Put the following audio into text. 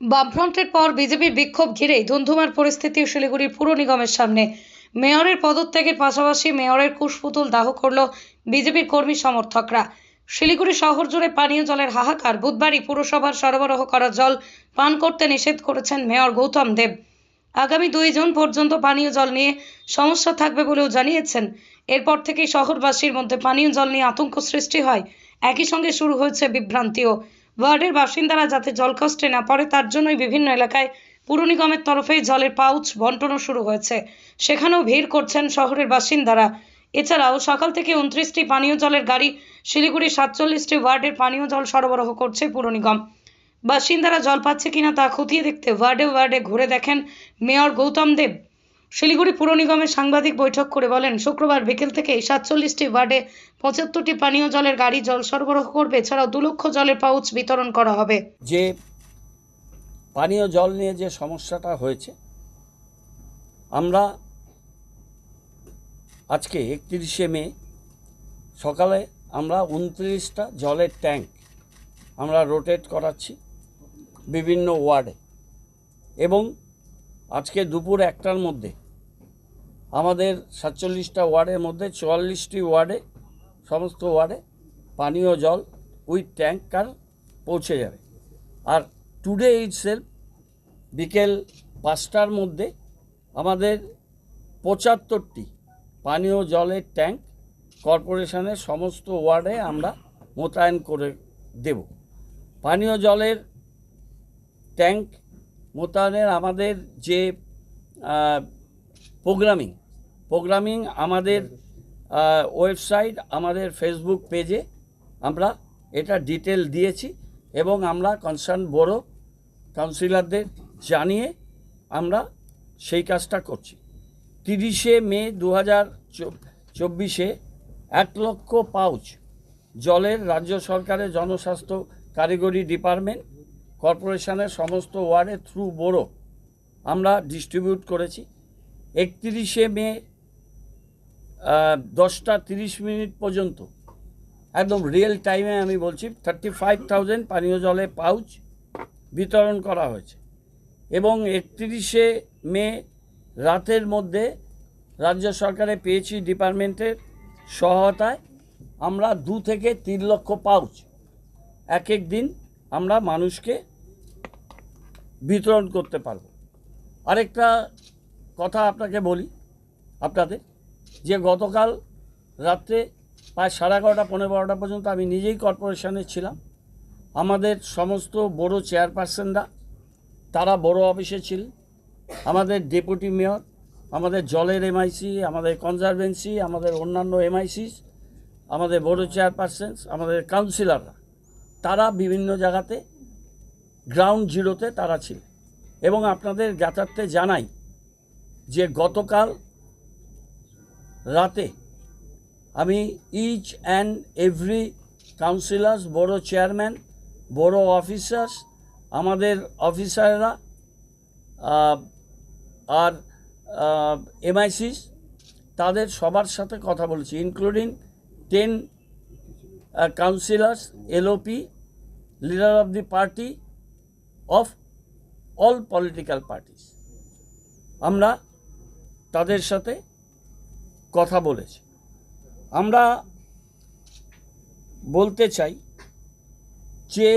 বামফ্রন্টের পর বিজেপির বিক্ষোভ ঘিরেই ধুন্ধুমার পরিস্থিতি শিলিগুড়ির পুর নিগমের সামনে। মেয়রের পদত্যাগের পাশাপাশি মেয়রের কুশপুতুল দাহ করল বিজেপির কর্মী সমর্থকরা। শিলিগুড়ি শহর জুড়ে পানীয় জলের হাহাকার, বুধবারই পুরসভার সরবরাহ করা জল পান করতে নিষেধ করেছেন মেয়র গৌতম দেব। আগামী দুই জুন পর্যন্ত পানীয় জল নিয়ে সমস্যা থাকবে বলেও জানিয়েছেন। এরপর থেকেই শহরবাসীর মধ্যে পানীয় জল নিয়ে আতঙ্ক সৃষ্টি হয়। একই সঙ্গে শুরু হয়েছে বিভ্রান্তিও। ওয়ার্ডের বাসিন্দারা যাতে জল কষ্টে না পড়ে, তার জন্যই বিভিন্ন এলাকায় পুর নিগমের তরফে জলের পাউচ বন্টনও শুরু হয়েছে। সেখানেও ভিড় করছেন শহরের বাসিন্দারা। এছাড়াও সকাল থেকে উনত্রিশটি পানীয় জলের গাড়ি শিলিগুড়ি সাতচল্লিশটি ওয়ার্ডের পানীয় জল সরবরাহ করছে পুর নিগম। বাসিন্দারা জল পাচ্ছে কিনা তা খতিয়ে দেখতে ওয়ার্ডে ওয়ার্ডে ঘুরে দেখেন মেয়র গৌতম দেব। শিলিগুড়ি পুর নিগমের সাংবাদিক বৈঠক করে বলেন, শুক্রবার বিকেল থেকে সাতচল্লিশটি ওয়ার্ডে পঁচাত্তরটি পানীয় জলের গাড়ি জল সরবরাহ করবে। এছাড়াও দু লক্ষ জলের পাউচ বিতরণ করা হবে। যে পানীয় জল নিয়ে যে সমস্যাটা হয়েছে, আমরা আজকে একত্রিশে মে, সকালে আমরা উনত্রিশটা জলের ট্যাঙ্ক আমরা রোটেট করাচ্ছি বিভিন্ন ওয়ার্ডে এবং আজকে দুপুর একটার মধ্যে। আমাদের সাতচল্লিশটা ওয়ার্ডের মধ্যে চুয়াল্লিশটি ওয়ার্ডে, সমস্ত ওয়ার্ডে পানীয় জল উইথ ট্যাঙ্কার পৌঁছে যাবে। আর টুডে ইটসেলফ বিকেল পাঁচটার মধ্যে আমাদের পঁচাত্তরটি পানীয় জলের ট্যাঙ্ক কর্পোরেশনের সমস্ত ওয়ার্ডে আমরা মোতায়েন করে দেব। পানীয় জলের ট্যাঙ্ক মোতায়েনের আমাদের যে প্রোগ্রামিং প্রোগ্রামিং আমাদের ওয়েবসাইট আমাদের ফেসবুক পেজে আমরা এটা ডিটেল দিয়েছি এবং আমরা কনসার্ন বড় কাউন্সিলরদের জানিয়ে আমরা সেই কাজটা করছি। তিরিশে মে দু হাজার চব্বিশে এক লক্ষ পাউচ জলের রাজ্য সরকারের জনস্বাস্থ্য কারিগরি ডিপার্টমেন্ট কর্পোরেশনের সমস্ত ওয়ার্ডে থ্রু বোরো আমরা ডিস্ট্রিবিউট করেছি। একত্রিশে মে দশটা তিরিশ মিনিট পর্যন্ত। একদম রিয়েল টাইমে আমি বলছি থার্টি ফাইভ থাউজেন্ড পানীয় জলে পাউচ বিতরণ করা হয়েছে। এবং একত্রিশে মে রাতের মধ্যে রাজ্য সরকারে পেয়েছি ডিপার্টমেন্টের সহায়তায় আমরা দু থেকে তিন লক্ষ পাউচ এক এক দিন আমরা মানুষকে বিতরণ করতে পারব। আরেকটা কথা আপনাকে বলি, আপনাদের। যে গতকাল রাত্রে প্রায় সাড়ে এগারোটা, পনেরো বারোটা পর্যন্ত আমি নিজেই কর্পোরেশনে ছিলাম। আমাদের সমস্ত বড় চেয়ারপারসনরা, তারা বড় অফিসে ছিলেন আমাদের ডেপুটি মেয়র, আমাদের জলের এমআইসি, আমাদের কনজারভেন্সি, আমাদের অন্যান্য এমআইসিস, আমাদের বড় চেয়ারপারসনস, আমাদের কাউন্সিলররা, তারা বিভিন্ন জায়গাতে গ্রাউন্ড জিরোতে তারা ছিল। এবং আপনাদের জ্ঞাতার্থে জানাই যে গতকাল রাতে আমি ইচ অ্যান্ড এভরি কাউন্সিলার্স বড় চেয়ারম্যান বড় অফিসার্স আমাদের অফিসাররা আর এমআইসিস তাদের সবার সাথে কথা বলেছি including ten councillors LOP leader of the party of all political parties আমরা তাদের সাথে কথা বলেছি। আমরা বলতে চাই যে